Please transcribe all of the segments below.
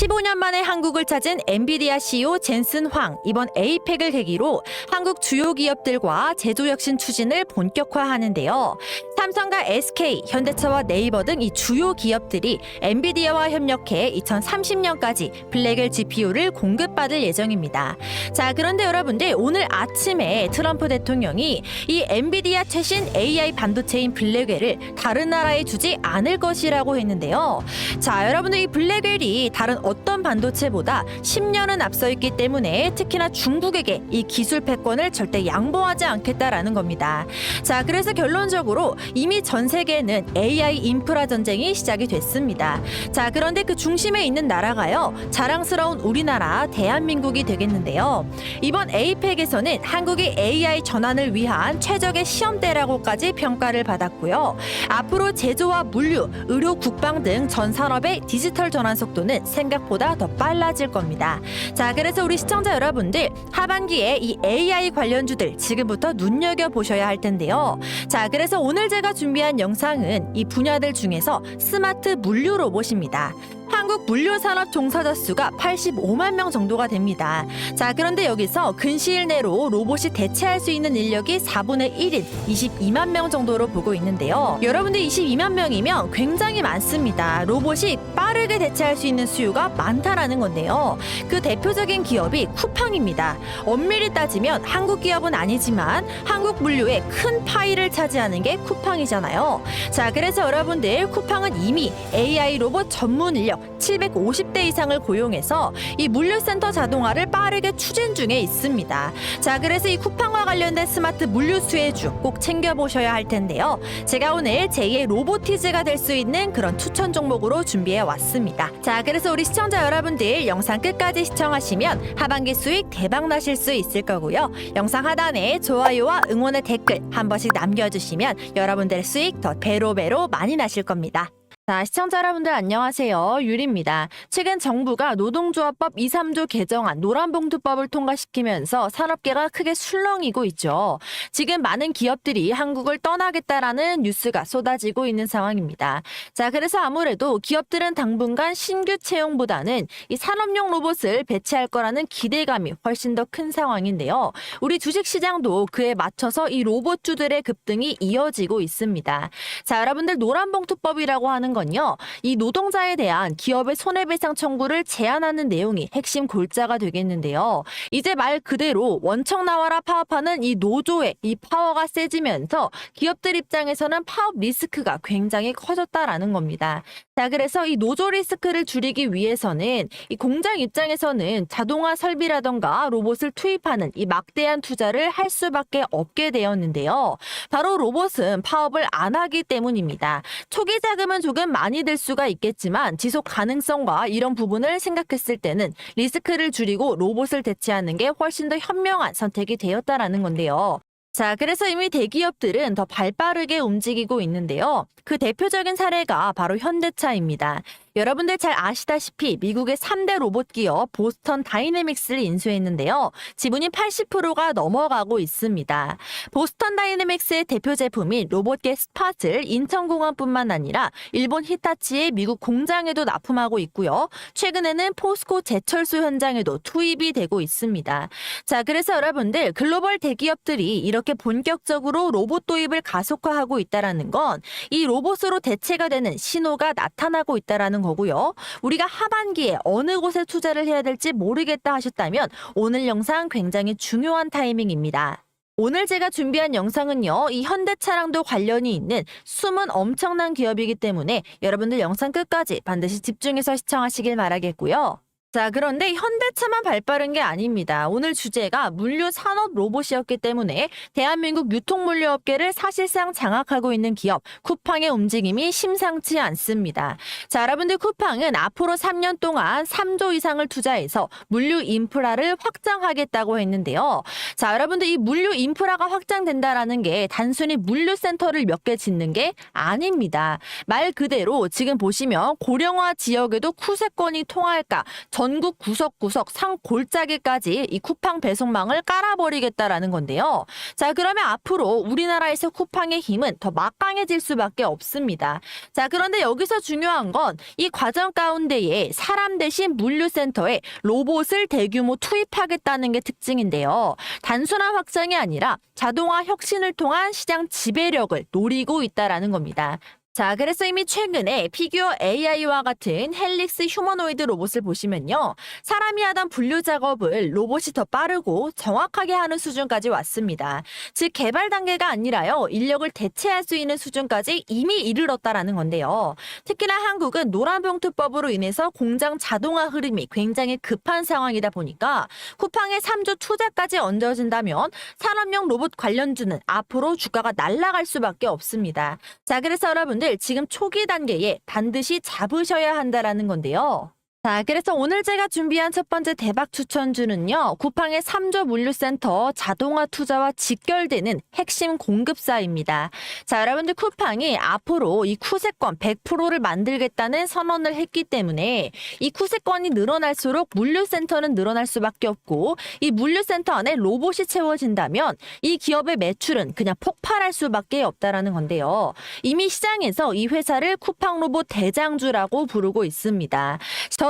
15년 만에 한국을 찾은 엔비디아 CEO 젠슨 황 이번 에이펙을 계기로 한국 주요 기업들과 제조 혁신 추진을 본격화하는데요. 삼성과 SK, 현대차와 네이버 등 이 주요 기업들이 엔비디아와 협력해 2030년까지 블랙엘 GPU를 공급받을 예정입니다. 자, 그런데 여러분들 오늘 아침에 트럼프 대통령이 이 엔비디아 최신 AI 반도체인 블랙웰을 다른 나라에 주지 않을 것이라고 했는데요. 자, 여러분들 이 블랙웰이 다른 어떤 반도체보다 10년은 앞서 있기 때문에 특히나 중국에게 이 기술 패권을 절대 양보하지 않겠다라는 겁니다. 자, 그래서 결론적으로 이미 전 세계에는 AI 인프라 전쟁이 시작이 됐습니다. 자, 그런데 그 중심에 있는 나라가요. 자랑스러운 우리나라 대한민국이 되겠는데요. 이번 에이펙에서는 한국이 AI 전환을 위한 최적의 시험대라고까지 평가를 받았고요. 앞으로 제조와 물류, 의료, 국방 등 전 산업의 디지털 전환 속도는 생각보다 더 빨라질 겁니다. 자, 그래서 우리 시청자 여러분들 하반기에 이 AI 관련주들 지금부터 눈여겨 보셔야 할 텐데요. 자, 그래서 오늘 제가 준비한 영상은 이 분야들 중에서 스마트 물류 로봇입니다. 한국 물류산업 종사자 수가 85만 명 정도가 됩니다. 자, 그런데 여기서 근시일 내로 로봇이 대체할 수 있는 인력이 4분의 1인 22만 명 정도로 보고 있는데요. 여러분들 22만 명이면 굉장히 많습니다. 로봇이 빠르게 대체할 수 있는 수요가 많다라는 건데요. 그 대표적인 기업이 쿠팡입니다. 엄밀히 따지면 한국 기업은 아니지만 한국 물류의 큰 파이를 차지하는 게 쿠팡이잖아요. 자, 그래서 여러분들 쿠팡은 이미 AI 로봇 전문 인력 750대 이상을 고용해서 이 물류센터 자동화를 빠르게 추진 중에 있습니다. 자, 그래서 이 쿠팡과 관련된 스마트 물류 수혜주 꼭 챙겨보셔야 할 텐데요. 제가 오늘 제2의 로보티즈가 될 수 있는 그런 추천 종목으로 준비해 왔습니다. 자, 그래서 우리 시청자 여러분들 영상 끝까지 시청하시면 하반기 수익 대박 나실 수 있을 거고요. 영상 하단에 좋아요와 응원의 댓글 한 번씩 남겨주시면 여러분들의 수익 더 배로 배로 많이 나실 겁니다. 자, 시청자 여러분들 안녕하세요. 유리입니다. 최근 정부가 노동조합법 2, 3조 개정안 노란봉투법을 통과시키면서 산업계가 크게 술렁이고 있죠. 지금 많은 기업들이 한국을 떠나겠다라는 뉴스가 쏟아지고 있는 상황입니다. 자, 그래서 아무래도 기업들은 당분간 신규 채용보다는 이 산업용 로봇을 배치할 거라는 기대감이 훨씬 더 큰 상황인데요. 우리 주식시장도 그에 맞춰서 이 로봇주들의 급등이 이어지고 있습니다. 자, 여러분들 노란봉투법이라고 하는 건 요. 이 노동자에 대한 기업의 손해배상 청구를 제한하는 내용이 핵심 골자가 되겠는데요. 이제 말 그대로 원청 나와라 파업하는 이 노조의 이 파워가 세지면서 기업들 입장에서는 파업 리스크가 굉장히 커졌다라는 겁니다. 자, 그래서 이 노조 리스크를 줄이기 위해서는 이 공장 입장에서는 자동화 설비라던가 로봇을 투입하는 이 막대한 투자를 할 수밖에 없게 되었는데요. 바로 로봇은 파업을 안 하기 때문입니다. 초기 자금은 조금 많이 들 수가 있겠지만 지속 가능성과 이런 부분을 생각했을 때는 리스크를 줄이고 로봇을 대체하는 게 훨씬 더 현명한 선택이 되었다라는 건데요. 자, 그래서 이미 대기업들은 더 발빠르게 움직이고 있는데요. 그 대표적인 사례가 바로 현대차입니다. 여러분들 잘 아시다시피 미국의 3대 로봇 기업 보스턴 다이내믹스를 인수했는데요. 지분이 80%가 넘어가고 있습니다. 보스턴 다이내믹스의 대표 제품인 로봇계 스팟을 인천공항뿐만 아니라 일본 히타치의 미국 공장에도 납품하고 있고요. 최근에는 포스코 제철소 현장에도 투입이 되고 있습니다. 자, 그래서 여러분들 글로벌 대기업들이 이렇게 본격적으로 로봇 도입을 가속화하고 있다라는 건 이 로봇으로 대체가 되는 신호가 나타나고 있다라는 거고요. 우리가 하반기에 어느 곳에 투자를 해야 될지 모르겠다 하셨다면 오늘 영상 굉장히 중요한 타이밍입니다. 오늘 제가 준비한 영상은요, 이 현대차랑도 관련이 있는 숨은 엄청난 기업이기 때문에 여러분들 영상 끝까지 반드시 집중해서 시청하시길 바라겠고요. 자, 그런데 현대차만 발빠른 게 아닙니다. 오늘 주제가 물류 산업 로봇이었기 때문에 대한민국 유통 물류 업계를 사실상 장악하고 있는 기업 쿠팡의 움직임이 심상치 않습니다. 자, 여러분들 쿠팡은 앞으로 3년 동안 3조 이상을 투자해서 물류 인프라를 확장하겠다고 했는데요. 자, 여러분들 이 물류 인프라가 확장된다라는 게 단순히 물류 센터를 몇 개 짓는 게 아닙니다. 말 그대로 지금 보시면 고령화 지역에도 쿠세권이 통할까 전국 구석구석 상 골짜기까지 이 쿠팡 배송망을 깔아버리겠다라는 건데요. 자, 그러면 앞으로 우리나라에서 쿠팡의 힘은 더 막강해질 수밖에 없습니다. 자, 그런데 여기서 중요한 건 이 과정 가운데에 사람 대신 물류센터에 로봇을 대규모 투입하겠다는 게 특징인데요. 단순한 확장이 아니라 자동화 혁신을 통한 시장 지배력을 노리고 있다라는 겁니다. 자, 그래서 이미 최근에 피규어 AI와 같은 헬릭스 휴머노이드 로봇을 보시면요. 사람이 하던 분류 작업을 로봇이 더 빠르고 정확하게 하는 수준까지 왔습니다. 즉, 개발 단계가 아니라요. 인력을 대체할 수 있는 수준까지 이미 이르렀다라는 건데요. 특히나 한국은 노란봉투법으로 인해서 공장 자동화 흐름이 굉장히 급한 상황이다 보니까 쿠팡의 3조 투자까지 얹어진다면 산업용 로봇 관련주는 앞으로 주가가 날아갈 수밖에 없습니다. 자, 그래서 여러분 들 지금 초기 단계에 반드시 잡으셔야 한다라는 건데요. 자, 그래서 오늘 제가 준비한 첫 번째 대박 추천주는요, 쿠팡의 3조 물류센터 자동화 투자와 직결되는 핵심 공급사입니다. 자, 여러분들 쿠팡이 앞으로 이 쿠세권 100%를 만들겠다는 선언을 했기 때문에 이 쿠세권이 늘어날수록 물류센터는 늘어날 수밖에 없고 이 물류센터 안에 로봇이 채워진다면 이 기업의 매출은 그냥 폭발할 수밖에 없다라는 건데요. 이미 시장에서 이 회사를 쿠팡 로봇 대장주라고 부르고 있습니다.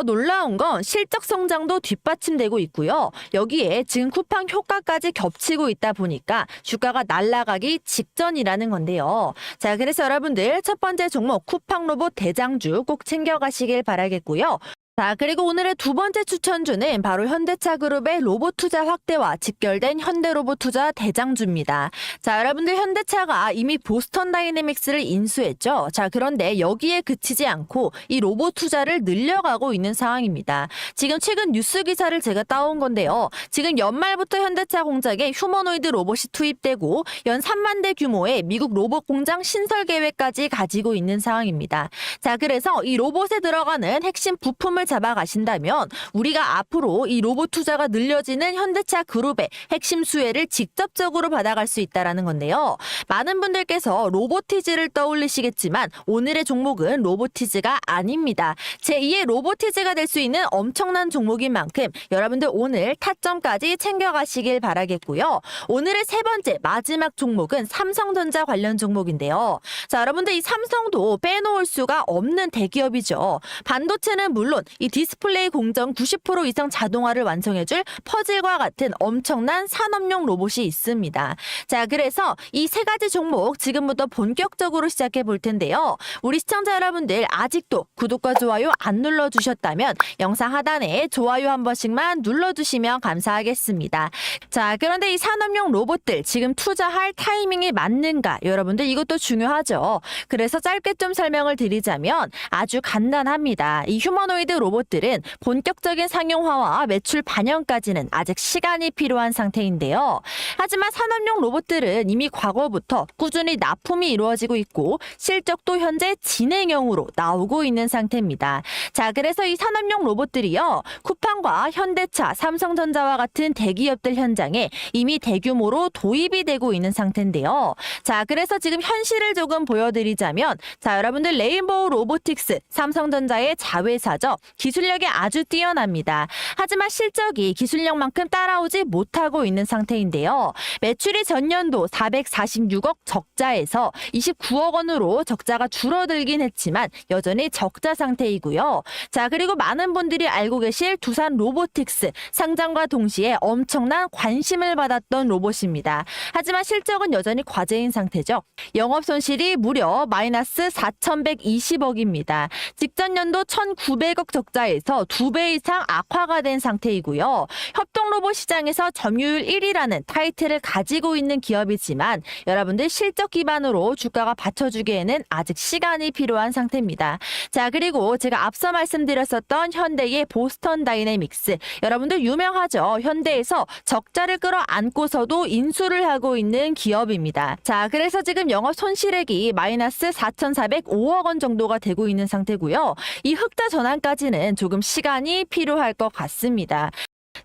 더 놀라운 건 실적 성장도 뒷받침되고 있고요. 여기에 지금 쿠팡 효과까지 겹치고 있다 보니까 주가가 날아가기 직전이라는 건데요. 자, 그래서 여러분들 첫 번째 종목 쿠팡 로봇 대장주 꼭 챙겨가시길 바라겠고요. 자, 그리고 오늘의 두 번째 추천주는 바로 현대차 그룹의 로봇 투자 확대와 직결된 현대 로봇 투자 대장주입니다. 자, 여러분들 현대차가 이미 보스턴 다이내믹스를 인수했죠. 자, 그런데 여기에 그치지 않고 이 로봇 투자를 늘려가고 있는 상황입니다. 지금 최근 뉴스 기사를 제가 따온 건데요. 지금 연말부터 현대차 공장에 휴머노이드 로봇이 투입되고 연 3만 대 규모의 미국 로봇 공장 신설 계획까지 가지고 있는 상황입니다. 자, 그래서 이 로봇에 들어가는 핵심 부품을 잡아가신다면 우리가 앞으로 이 로봇 투자가 늘려지는 현대차 그룹의 핵심 수혜를 직접적으로 받아갈 수 있다라는 건데요. 많은 분들께서 로보티즈를 떠올리시겠지만 오늘의 종목은 로보티즈가 아닙니다. 제2의 로보티즈가 될 수 있는 엄청난 종목인 만큼 여러분들 오늘 타점까지 챙겨가시길 바라겠고요. 오늘의 세 번째 마지막 종목은 삼성전자 관련 종목인데요. 자, 여러분들 이 삼성도 빼놓을 수가 없는 대기업이죠. 반도체는 물론 이 디스플레이 공정 90% 이상 자동화를 완성해줄 퍼즐과 같은 엄청난 산업용 로봇이 있습니다. 자, 그래서 이 세 가지 종목 지금부터 본격적으로 시작해 볼 텐데요. 우리 시청자 여러분들 아직도 구독과 좋아요 안 눌러주셨다면 영상 하단에 좋아요 한 번씩만 눌러주시면 감사하겠습니다. 자, 그런데 이 산업용 로봇들 지금 투자할 타이밍이 맞는가? 여러분들 이것도 중요하죠. 그래서 짧게 좀 설명을 드리자면 아주 간단합니다. 이 휴머노이드 로봇들은 본격적인 상용화와 매출 반영까지는 아직 시간이 필요한 상태인데요. 하지만 산업용 로봇들은 이미 과거부터 꾸준히 납품이 이루어지고 있고 실적도 현재 진행형으로 나오고 있는 상태입니다. 자, 그래서 이 산업용 로봇들이요. 쿠팡과 현대차, 삼성전자와 같은 대기업들 현장에 이미 대규모로 도입이 되고 있는 상태인데요. 자, 그래서 지금 현실을 조금 보여드리자면 자, 여러분들 레인보우 로보틱스, 삼성전자의 자회사죠. 기술력이 아주 뛰어납니다. 하지만 실적이 기술력만큼 따라오지 못하고 있는 상태인데요. 매출이 전년도 446억 적자에서 29억 원으로 적자가 줄어들긴 했지만 여전히 적자 상태이고요. 자, 그리고 많은 분들이 알고 계실 두산 로보틱스 상장과 동시에 엄청난 관심을 받았던 로봇입니다. 하지만 실적은 여전히 과제인 상태죠. 영업 손실이 무려 마이너스 4,120억입니다. 직전 연도 1,900억 적자 에서 두 배 이상 악화가 된 상태이고요. 협동 로봇 시장에서 점유율 1위라는 타이틀을 가지고 있는 기업이지만 여러분들 실적 기반으로 주가가 받쳐주기에는 아직 시간이 필요한 상태입니다. 자, 그리고 제가 앞서 말씀드렸었던 현대의 보스턴 다이내믹스. 여러분들 유명하죠? 현대에서 적자를 끌어안고서도 인수를 하고 있는 기업입니다. 자, 그래서 지금 영업 손실액이 마이너스 4,405억 원 정도가 되고 있는 상태고요. 이 흑자 전환까지 는 조금 시간이 필요할 것 같습니다.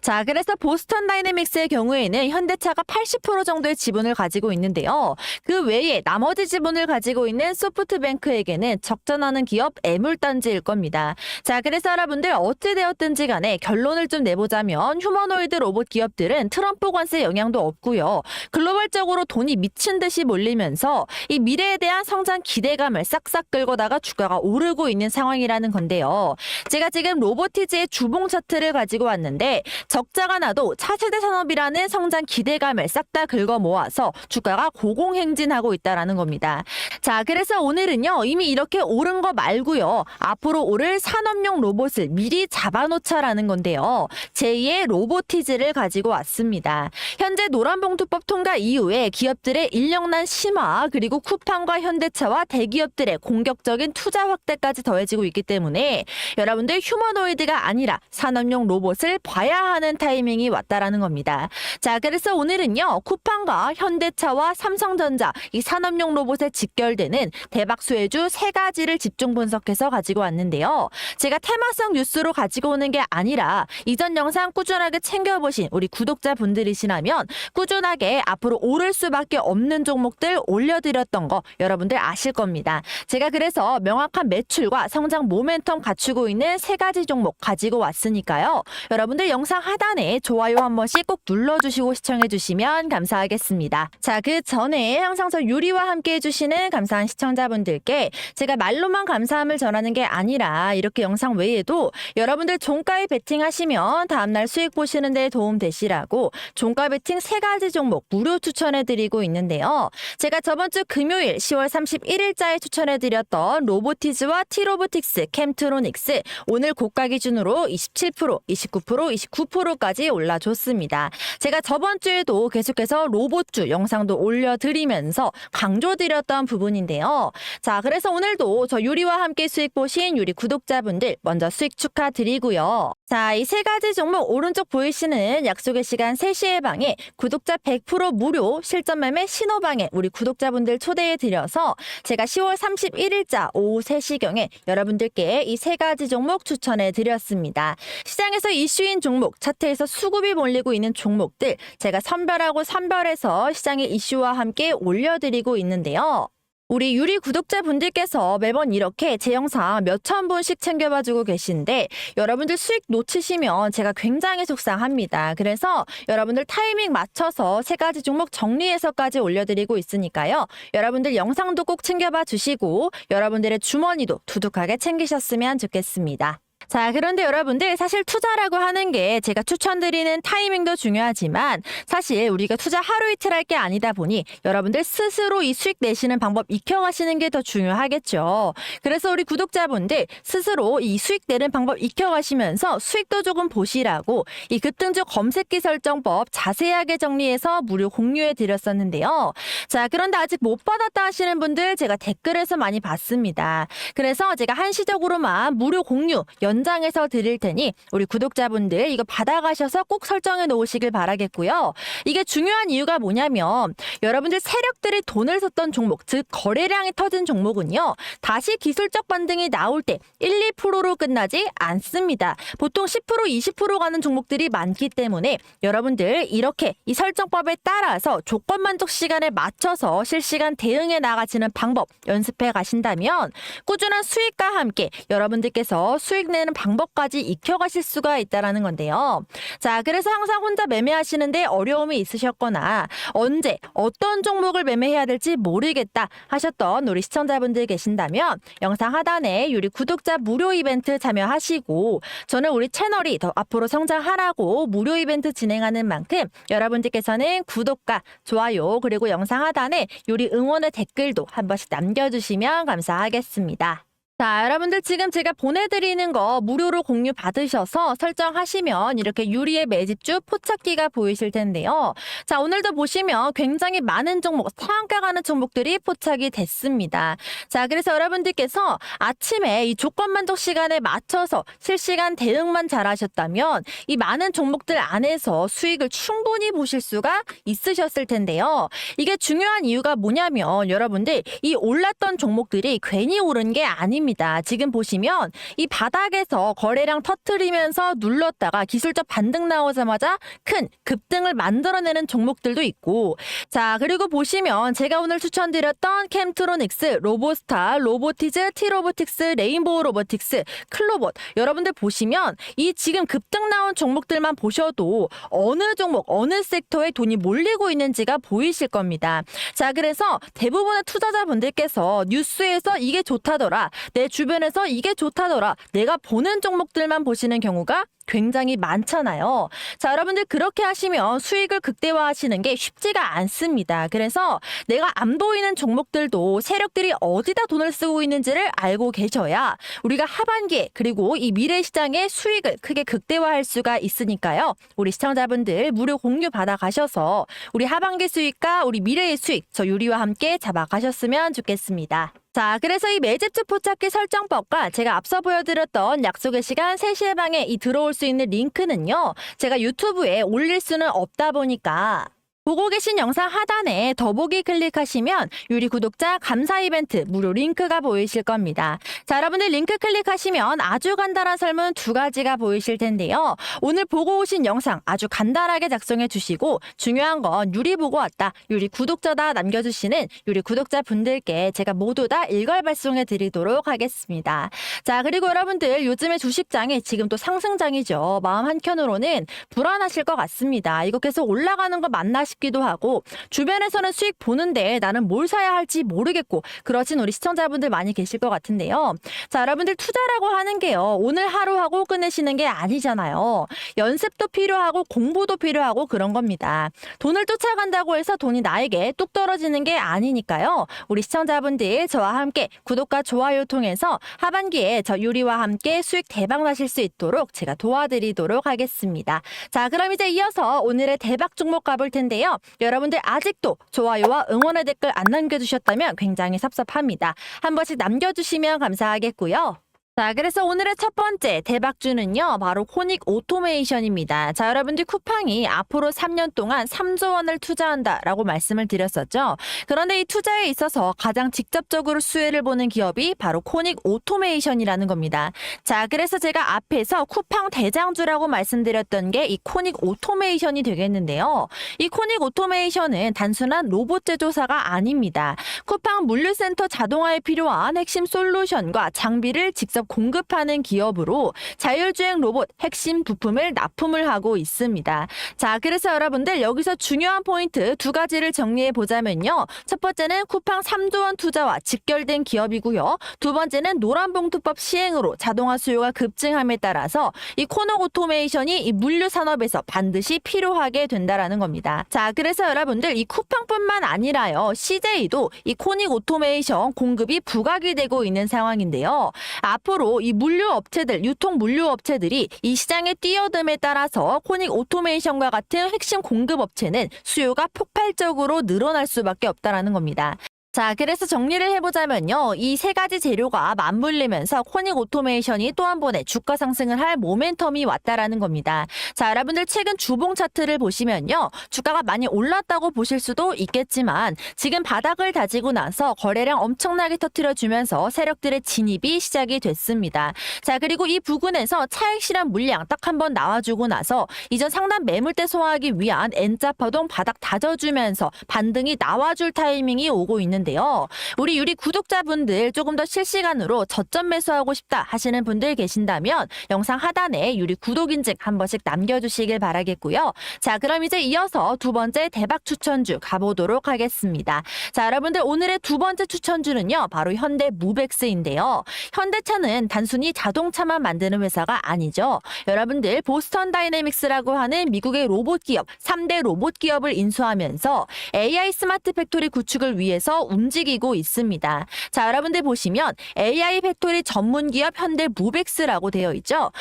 자, 그래서 보스턴 다이내믹스의 경우에는 현대차가 80% 정도의 지분을 가지고 있는데요. 그 외에 나머지 지분을 가지고 있는 소프트뱅크에게는 적전하는 기업 애물단지일 겁니다. 자, 그래서 여러분들 어찌되었든지 간에 결론을 좀 내보자면 휴머노이드 로봇 기업들은 트럼프 관세 영향도 없고요. 글로벌적으로 돈이 미친 듯이 몰리면서 이 미래에 대한 성장 기대감을 싹싹 끌고다가 주가가 오르고 있는 상황이라는 건데요. 제가 지금 로보티즈의 주봉 차트를 가지고 왔는데 적자가 나도 차세대 산업이라는 성장 기대감을 싹 다 긁어 모아서 주가가 고공행진하고 있다라는 겁니다. 자, 그래서 오늘은요, 이미 이렇게 오른 거 말고요, 앞으로 오를 산업용 로봇을 미리 잡아놓자라는 건데요. 제2의 로보티즈를 가지고 왔습니다. 현재 노란봉투법 통과 이후에 기업들의 인력난 심화, 그리고 쿠팡과 현대차와 대기업들의 공격적인 투자 확대까지 더해지고 있기 때문에 여러분들 휴머노이드가 아니라 산업용 로봇을 봐야 하는 타이밍이 왔다라는 겁니다. 자, 그래서 오늘은요, 쿠팡과 현대차와 삼성전자 이 산업용 로봇에 직결되는 대박 수혜주 세 가지를 집중 분석해서 가지고 왔는데요. 제가 테마성 뉴스로 가지고 오는 게 아니라 이전 영상 꾸준하게 챙겨보신 우리 구독자분들이시라면 꾸준하게 앞으로 오를 수밖에 없는 종목들 올려드렸던 거 여러분들 아실 겁니다. 제가 그래서 명확한 매출과 성장 모멘텀 갖추고 있는 세 가지 종목 가지고 왔으니까요. 여러분들 영상 하단에 좋아요 한 번씩 꼭 눌러주시고 시청해주시면 감사하겠습니다. 자, 그 전에 항상 저 유리와 함께 해주시는 감사한 시청자분들께 제가 말로만 감사함을 전하는 게 아니라 이렇게 영상 외에도 여러분들 종가에 베팅하시면 다음날 수익 보시는 데 도움 되시라고 종가 베팅 세 가지 종목 무료 추천해드리고 있는데요. 제가 저번 주 금요일 10월 31일자에 추천해드렸던 로보티즈와 티로보틱스, 캠트로닉스 오늘 고가 기준으로 27%, 29%, 29% 까지 올라줬습니다. 제가 저번 주에도 계속해서 로봇주 영상도 올려드리면서 강조드렸던 부분인데요. 자, 그래서 오늘도 저 유리와 함께 수익 보신 유리 구독자분들 먼저 수익 축하드리고요. 자, 이 세 가지 종목 오른쪽 보이시는 약속의 시간 3시에 방에 구독자 100% 무료 실전 매매 신호방에 우리 구독자분들 초대해 드려서 제가 10월 31일자 오후 3시경에 여러분들께 이 세 가지 종목 추천해 드렸습니다. 시장에서 이슈인 종목, 차트에서 수급이 몰리고 있는 종목들 제가 선별하고 선별해서 시장의 이슈와 함께 올려드리고 있는데요. 우리 유리 구독자분들께서 매번 이렇게 제 영상 몇천 분씩 챙겨봐주고 계신데 여러분들 수익 놓치시면 제가 굉장히 속상합니다. 그래서 여러분들 타이밍 맞춰서 세 가지 종목 정리해서까지 올려드리고 있으니까요. 여러분들 영상도 꼭 챙겨봐 주시고 여러분들의 주머니도 두둑하게 챙기셨으면 좋겠습니다. 자, 그런데 여러분들 사실 투자라고 하는 게 제가 추천드리는 타이밍도 중요하지만 사실 우리가 투자 하루 이틀 할 게 아니다 보니 여러분들 스스로 이 수익 내시는 방법 익혀가시는 게 더 중요하겠죠. 그래서 우리 구독자분들 스스로 이 수익 내는 방법 익혀가시면서 수익도 조금 보시라고 이 급등주 검색기 설정법 자세하게 정리해서 무료 공유해 드렸었는데요. 자, 그런데 아직 못 받았다 하시는 분들 제가 댓글에서 많이 봤습니다. 그래서 제가 한시적으로만 무료 공유 연 장해서 드릴 테니 우리 구독자분들 이거 받아가셔서 꼭 설정해 놓으시길 바라겠고요. 이게 중요한 이유가 뭐냐면 여러분들 세력들이 돈을 썼던 종목, 즉 거래량이 터진 종목은요. 다시 기술적 반등이 나올 때 1, 2%로 끝나지 않습니다. 보통 10%, 20% 가는 종목들이 많기 때문에 여러분들 이렇게 이 설정법에 따라서 조건 만족 시간에 맞춰서 실시간 대응해 나가시는 방법 연습해 가신다면 꾸준한 수익과 함께 여러분들께서 수익 내는 방법까지 익혀가실 수가 있다라는 건데요. 자, 그래서 항상 혼자 매매하시는데 어려움이 있으셨거나 언제 어떤 종목을 매매해야 될지 모르겠다 하셨던 우리 시청자분들 계신다면 영상 하단에 유리 구독자 무료 이벤트 참여하시고 저는 우리 채널이 더 앞으로 성장하라고 무료 이벤트 진행하는 만큼 여러분들께서는 구독과 좋아요 그리고 영상 하단에 유리 응원의 댓글도 한 번씩 남겨주시면 감사하겠습니다. 자, 여러분들 지금 제가 보내드리는 거 무료로 공유 받으셔서 설정하시면 이렇게 유리의 매집주 포착기가 보이실 텐데요. 자, 오늘도 보시면 굉장히 많은 종목, 상한가 가는 종목들이 포착이 됐습니다. 자, 그래서 여러분들께서 아침에 이 조건 만족 시간에 맞춰서 실시간 대응만 잘하셨다면 이 많은 종목들 안에서 수익을 충분히 보실 수가 있으셨을 텐데요. 이게 중요한 이유가 뭐냐면 여러분들 이 올랐던 종목들이 괜히 오른 게 아닙니다. 아닙니다. 지금 보시면 이 바닥에서 거래량 터트리면서 눌렀다가 기술적 반등 나오자마자 큰 급등을 만들어내는 종목들도 있고 자 그리고 보시면 제가 오늘 추천드렸던 캠트로닉스, 로보스타, 로보티즈, 티로보틱스, 레인보우 로보틱스, 클로봇 여러분들 보시면 이 지금 급등 나온 종목들만 보셔도 어느 종목 어느 섹터에 돈이 몰리고 있는지가 보이실 겁니다. 자 그래서 대부분의 투자자분들께서 뉴스에서 이게 좋다더라 내 주변에서 이게 좋다더라 내가 보는 종목들만 보시는 경우가 굉장히 많잖아요. 자, 여러분들 그렇게 하시면 수익을 극대화하시는 게 쉽지가 않습니다. 그래서 내가 안 보이는 종목들도 세력들이 어디다 돈을 쓰고 있는지를 알고 계셔야 우리가 하반기에 그리고 이 미래 시장의 수익을 크게 극대화할 수가 있으니까요. 우리 시청자분들 무료 공유 받아 가셔서 우리 하반기 수익과 우리 미래의 수익 저 유리와 함께 잡아 가셨으면 좋겠습니다. 자, 그래서 이 매집주 포착기 설정법과 제가 앞서 보여드렸던 약속의 시간 3시의 방에 이 들어올 수 있는 링크는요, 제가 유튜브에 올릴 수는 없다 보니까 보고 계신 영상 하단에 더보기 클릭하시면 유리 구독자 감사 이벤트 무료 링크가 보이실 겁니다. 자, 여러분들 링크 클릭하시면 아주 간단한 설문 두 가지가 보이실 텐데요. 오늘 보고 오신 영상 아주 간단하게 작성해 주시고 중요한 건 유리 보고 왔다. 유리 구독자다 남겨주시는 유리 구독자 분들께 제가 모두 다 일괄 발송해 드리도록 하겠습니다. 자, 그리고 여러분들 요즘에 주식장이 지금 또 상승장이죠. 마음 한켠으로는 불안하실 것 같습니다. 이거 계속 올라가는 거 맞나 싶기도 하고 주변에서는 수익 보는데 나는 뭘 사야 할지 모르겠고 그러신 우리 시청자분들 많이 계실 것 같은데요. 자, 여러분들 투자라고 하는 게요. 오늘 하루 하고 끝내시는 게 아니잖아요. 연습도 필요하고 공부도 필요하고 그런 겁니다. 돈을 쫓아간다고 해서 돈이 나에게 뚝 떨어지는 게 아니니까요. 우리 시청자분들 저와 함께 구독과 좋아요 통해서 하반기에 저 유리와 함께 수익 대박 나실 수 있도록 제가 도와드리도록 하겠습니다. 자, 그럼 이제 이어서 오늘의 대박 종목 가볼 텐데요. 여러분들 아직도 좋아요와 응원의 댓글 안 남겨주셨다면 굉장히 섭섭합니다. 한 번씩 남겨주시면 감사 하겠고요. 자, 그래서 오늘의 첫 번째 대박주는요, 바로 코닉 오토메이션입니다. 자, 여러분들 쿠팡이 앞으로 3년 동안 3조 원을 투자한다라고 말씀을 드렸었죠. 그런데 이 투자에 있어서 가장 직접적으로 수혜를 보는 기업이 바로 코닉 오토메이션이라는 겁니다. 자, 그래서 제가 앞에서 쿠팡 대장주라고 말씀드렸던 게 이 코닉 오토메이션이 되겠는데요. 이 코닉 오토메이션은 단순한 로봇 제조사가 아닙니다. 쿠팡 물류센터 자동화에 필요한 핵심 솔루션과 장비를 직접 공급하는 기업으로 자율주행 로봇 핵심 부품을 납품을 하고 있습니다. 자, 그래서 여러분들 여기서 중요한 포인트 두 가지를 정리해 보자면요. 첫 번째는 쿠팡 3조 원 투자와 직결된 기업이고요. 두 번째는 노란봉투법 시행으로 자동화 수요가 급증함에 따라서 이 코너 오토메이션이 이 물류 산업에서 반드시 필요하게 된다라는 겁니다. 자, 그래서 여러분들 이 쿠팡뿐만 아니라요. CJ도 이 코닉 오토메이션 공급이 부각이 되고 있는 상황인데요. 앞으로 이 물류 업체들, 유통 물류 업체들이 이 시장에 뛰어듦에 따라서 코닉 오토메이션과 같은 핵심 공급 업체는 수요가 폭발적으로 늘어날 수밖에 없다라는 겁니다. 자, 그래서 정리를 해보자면요. 이 세 가지 재료가 맞물리면서 코닉 오토메이션이 또 한 번의 주가 상승을 할 모멘텀이 왔다라는 겁니다. 자, 여러분들 최근 주봉 차트를 보시면요. 주가가 많이 올랐다고 보실 수도 있겠지만 지금 바닥을 다지고 나서 거래량 엄청나게 터트려주면서 세력들의 진입이 시작이 됐습니다. 자, 그리고 이 부근에서 차익 실현 물량 딱 한 번 나와주고 나서 이전 상단 매물대 소화하기 위한 N자 파동 바닥 다져주면서 반등이 나와줄 타이밍이 오고 있는 데요. 우리 유리 구독자분들 조금 더 실시간으로 저점 매수하고 싶다 하시는 분들 계신다면 영상 하단에 유리 구독 인증 한 번씩 남겨주시길 바라겠고요. 자, 그럼 이제 이어서 두 번째 대박 추천주 가보도록 하겠습니다. 자, 여러분들 오늘의 두 번째 추천주는요, 바로 현대 무벡스인데요. 현대차는 단순히 자동차만 만드는 회사가 아니죠. 여러분들 보스턴 다이내믹스라고 하는 미국의 로봇 기업 3대 로봇 기업을 인수하면서 AI 스마트 팩토리 구축을 위해서 움직이고 있습니다. 자, 여러분들 보시면 AI 팩토리 전문 기업 현대 무벡스라고 되어 있죠.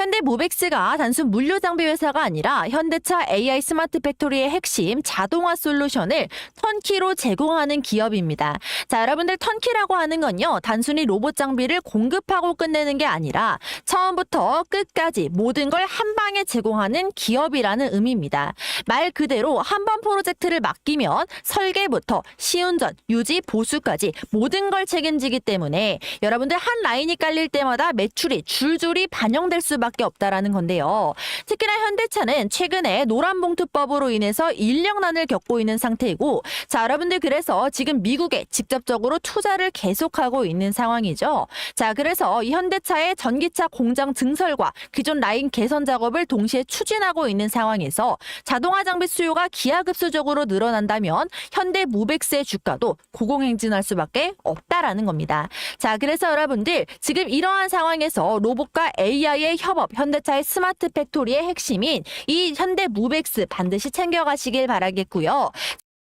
현대 모백스가 단순 물류 장비 회사가 아니라 현대차 AI 스마트 팩토리의 핵심 자동화 솔루션을 턴키로 제공하는 기업입니다. 자, 여러분들 턴키라고 하는 건요. 단순히 로봇 장비를 공급하고 끝내는 게 아니라 처음부터 끝까지 모든 걸 한 방에 제공하는 기업이라는 의미입니다. 말 그대로 한번 프로젝트를 맡기면 설계부터 시운전, 유지, 보수까지 모든 걸 책임지기 때문에 여러분들 한 라인이 깔릴 때마다 매출이 줄줄이 반영될 수밖에 없다라는 건데요. 특히나 현대차는 최근에 노란봉투법으로 인해서 인력난을 겪고 있는 상태이고 자 여러분들 그래서 지금 미국에 직접적으로 투자를 계속하고 있는 상황이죠. 자 그래서 이 현대차의 전기차 공장 증설과 기존 라인 개선 작업을 동시에 추진하고 있는 상황에서 자동화 장비 수요가 기하급수적으로 늘어난다면 현대 무백스의 주가도 고공행진할 수밖에 없다라는 겁니다. 자, 그래서 여러분들 지금 이러한 상황에서 로봇과 AI의 협업, 현대차의 스마트 팩토리의 핵심인 이 현대 무백스 반드시 챙겨가시길 바라겠고요.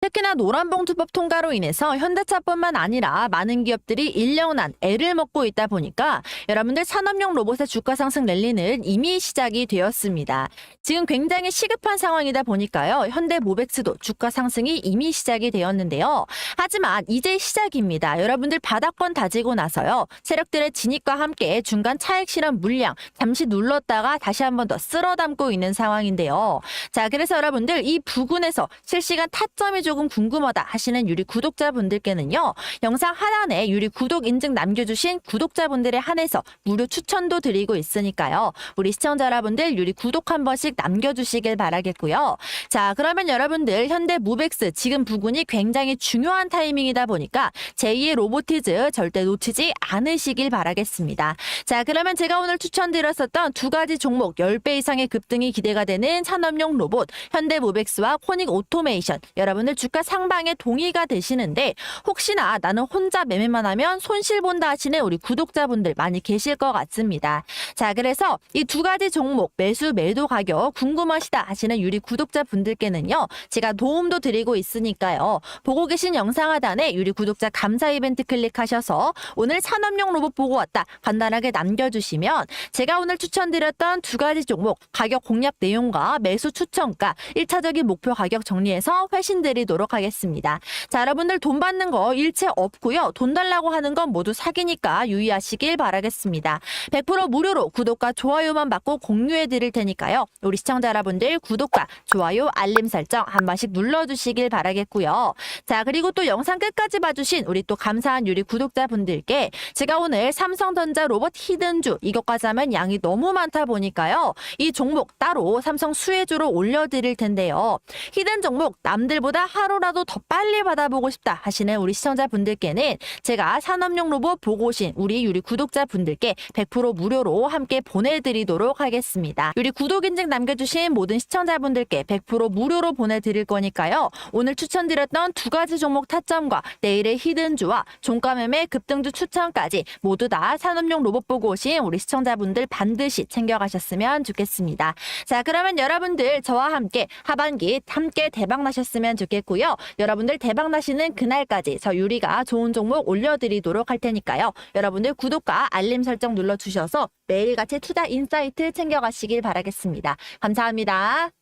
특히나 노란봉투법 통과로 인해서 현대차뿐만 아니라 많은 기업들이 인력난, 애를 먹고 있다 보니까 여러분들 산업용 로봇의 주가 상승 랠리는 이미 시작이 되었습니다. 지금 굉장히 시급한 상황이다 보니까요. 현대 모백스도 주가 상승이 이미 시작이 되었는데요. 하지만 이제 시작입니다. 여러분들 바닥권 다지고 나서요. 세력들의 진입과 함께 중간 차익 실현 물량 잠시 눌렀다가 다시 한번 더 쓸어 담고 있는 상황인데요. 자, 그래서 여러분들 이 부근에서 실시간 타점이 조금 궁금하다 하시는 유리 구독자분들께는요. 영상 하단에 유리 구독 인증 남겨주신 구독자분들에 한해서 무료 추천도 드리고 있으니까요. 우리 시청자 여러분들 유리 구독 한 번씩 남겨주시길 바라겠고요. 자, 그러면 여러분들 현대 무백스 지금 부근이 굉장히 중요한 타이밍이다 보니까 제2의 로보티즈 절대 놓치지 않으시길 바라겠습니다. 자, 그러면 제가 오늘 추천드렸었던 두 가지 종목 10배 이상의 급등이 기대가 되는 산업용 로봇 현대 무백스와 코닉 오토메이션 여러분들 주가 상방에 동의가 되시는데 혹시나 나는 혼자 매매만 하면 손실 본다 하시는 우리 구독자분들 많이 계실 것 같습니다. 자, 그래서 이 두 가지 종목 매수 매도 가격 궁금하시다 하시는 유리 구독자분들께는요. 제가 도움도 드리고 있으니까요. 보고 계신 영상 하단에 유리 구독자 감사 이벤트 클릭하셔서 오늘 산업용 로봇 보고 왔다 간단하게 남겨주시면 제가 오늘 추천드렸던 두 가지 종목 가격 공략 내용과 매수 추천가 1차적인 목표 가격 정리해서 회신 드리 도록 하겠습니다. 자, 여러분들 돈 받는 거 일체 없고요. 돈 달라고 하는 건 모두 사기니까 유의하시길 바라겠습니다. 100% 무료로 구독과 좋아요만 받고 공유해 드릴 테니까요. 우리 시청자 여러분들 구독과 좋아요, 알림 설정 한 번씩 눌러주시길 바라겠고요. 자, 그리고 또 영상 끝까지 봐주신 우리 또 감사한 유리 구독자분들께 제가 오늘 삼성전자 로봇 히든주 이것까지 하면 양이 너무 많다 보니까요. 이 종목 따로 삼성 수혜주로 올려드릴 텐데요. 히든 종목 남들보다 하루라도 더 빨리 받아보고 싶다 하시는 우리 시청자분들께는 제가 산업용 로봇 보고 오신 우리 유리 구독자분들께 100% 무료로 함께 보내드리도록 하겠습니다. 유리 구독 인증 남겨주신 모든 시청자분들께 100% 무료로 보내드릴 거니까요. 오늘 추천드렸던 두 가지 종목 타점과 내일의 히든주와 종가 매매 급등주 추천까지 모두 다 산업용 로봇 보고 오신 우리 시청자분들 반드시 챙겨가셨으면 좋겠습니다. 자, 그러면 여러분들 저와 함께 하반기 함께 대박 나셨으면 좋겠 고요. 여러분들 대박 나시는 그날까지 저 유리가 좋은 종목 올려드리도록 할 테니까요. 여러분들 구독과 알림 설정 눌러주셔서 매일같이 투자 인사이트 챙겨가시길 바라겠습니다. 감사합니다.